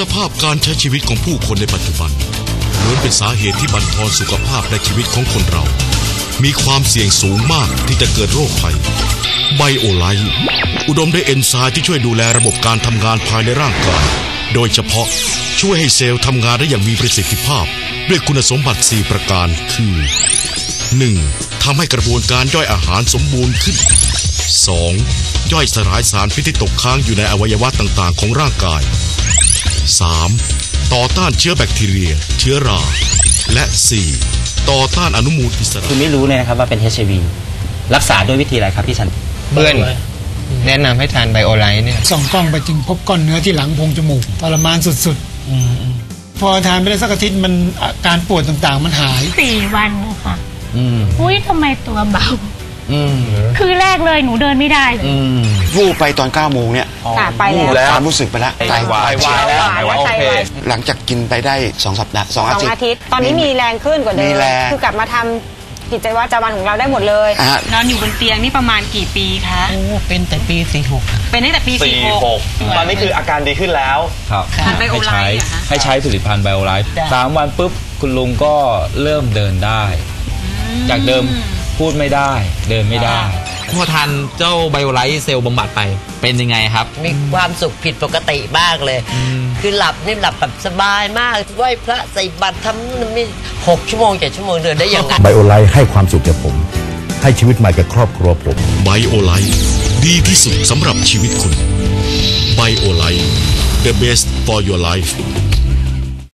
สภาพการใช้ชีวิตของผู้คนในปัจจุบันล้วนเป็นสาเหตุที่บั่นทอนสุขภาพและชีวิตของคนเรา มีความเสี่ยงสูงมากที่จะเกิดโรคภัย ไบโอไลท์อุดมด้วยเอนไซม์ที่ช่วยดูแลระบบการทำงานภายในร่างกาย โดยเฉพาะช่วยให้เซลล์ทำงานได้อย่างมีประสิทธิภาพ ด้วยคุณสมบัติ 4 ประการคือ 1. ทำให้กระบวนการย่อยอาหารสมบูรณ์ขึ้น 2. ย่อยสลายสารพิษที่ตกค้างอยู่ในอวัยวะต่างๆ ของร่างกาย 3. ต่อต้านเชื้อแบคทีเรีย เชื้อรา และ 4. ต่อต้านอนุมูลอิสระคือไม่รู้เลยนะครับว่าเป็น HIV รักษาด้วยวิธีอะไรครับพี่ชันเพื่อนแนะนำให้ทานไบโอไลท์เนี่ย ส่องกล้องไปจึงพบก้อนเนื้อที่หลังโพรงจมูกทรมานสุดๆพอทานไปได้สักอาทิตย์มันอาการปวดต่างๆ มันหาย สี่วันค่ะ อืม อุ้ยทำไมตัวเบา อืมคือแรกเลยหนูเดินไม่ได้เลย อืมวูบไปตอน9โมงเนี่ยค่ะไปแล้วความรู้สึกไปแล้วไตวายไตวายแล้วไตวายโอเค หลังจากกินไปได้2สัปดาห์สองสอาองทิตย์ อาทิตย์ ตอนนี้มีแรงขึ้นกว่าเดิมีมแรง คือกลับมาทำกิจวัตรประจำวันของเราได้หมดเลย อะนอนอยู่บนเตียงนี่ประมาณกี่ปีคะ โอ้ เป็นแต่ปีสี่หก เป็นตั้งแต่ปีสี่หก 46 ตอนนี้คืออาการดีขึ้นแล้ว ครับทานไบโอให้ไลใช้ท์เหรอคะ ให้ใช้ผลิตภัณฑ์ไบโอไลท์สามวันปุ๊บคุณลุงก็เริ่มเดินได้ จากเดิม พูดไม่ได้ เดินไม่ได้ พอทานเจ้าไบโอไลท์เซลล์บำบัดไปเป็นยังไงครับ มีความสุขผิดปกติมากเลย คือหลับนี่หลับแบบสบายมากไหว้พระใส่บัตรทำนู่นนี่หกชั่วโมงเจ็ดชั่วโมงเดินได้ยังไงไบโอไลท์ให้ความสุขแก่ผม ให้ชีวิตใหม่กับครอบครัวผมไบโอไลท์ดีที่สุดสำหรับชีวิตคุณไบโอไลท์ the best for your life